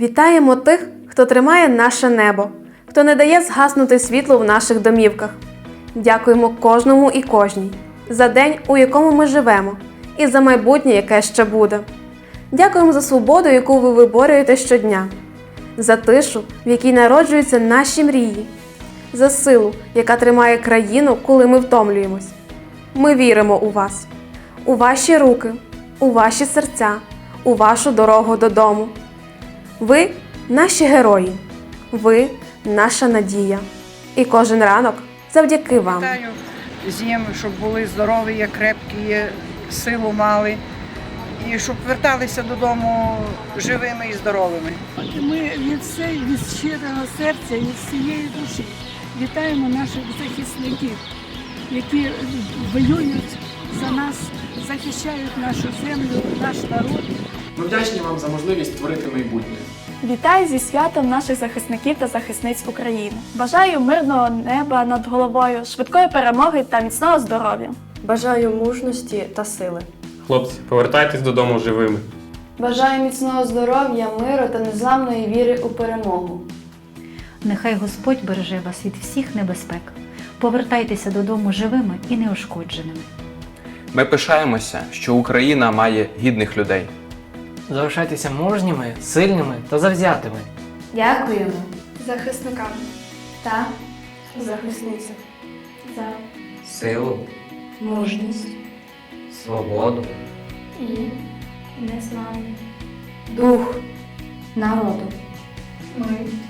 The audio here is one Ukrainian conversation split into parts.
Вітаємо тих, хто тримає наше небо, хто не дає згаснути світло в наших домівках. Дякуємо кожному і кожній за день, у якому ми живемо, і за майбутнє, яке ще буде. Дякуємо за свободу, яку ви виборюєте щодня, за тишу, в якій народжуються наші мрії, за силу, яка тримає країну, коли ми втомлюємось. Ми віримо у вас, у ваші руки, у ваші серця, у вашу дорогу додому. Ви наші герої, ви наша надія. І кожен ранок завдяки вам. Вітаю зім, щоб були здорові, крепкі, силу мали. І щоб верталися додому живими і здоровими. Ми від все- від щирого серця, від всієї душі вітаємо наших захисників, які воюють за нас, захищають нашу землю, наш народ. Ми вдячні вам за можливість створити. Вітаю зі святом наших захисників та захисниць України. Бажаю мирного неба над головою, швидкої перемоги та міцного здоров'я. Бажаю мужності та сили. Хлопці, повертайтесь додому живими. Бажаю міцного здоров'я, миру та незламної віри у перемогу. Нехай Господь береже вас від всіх небезпек. Повертайтеся додому живими і неушкодженими. Ми пишаємося, що Україна має гідних людей. Залишайтеся мужніми, сильними та завзятими. Дякуємо Захисникам та захисницям за Силу, мужність свободу. і незламний дух народу. Ми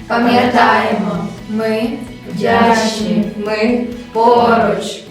пам'ятаємо, ми вдячні, ми поруч.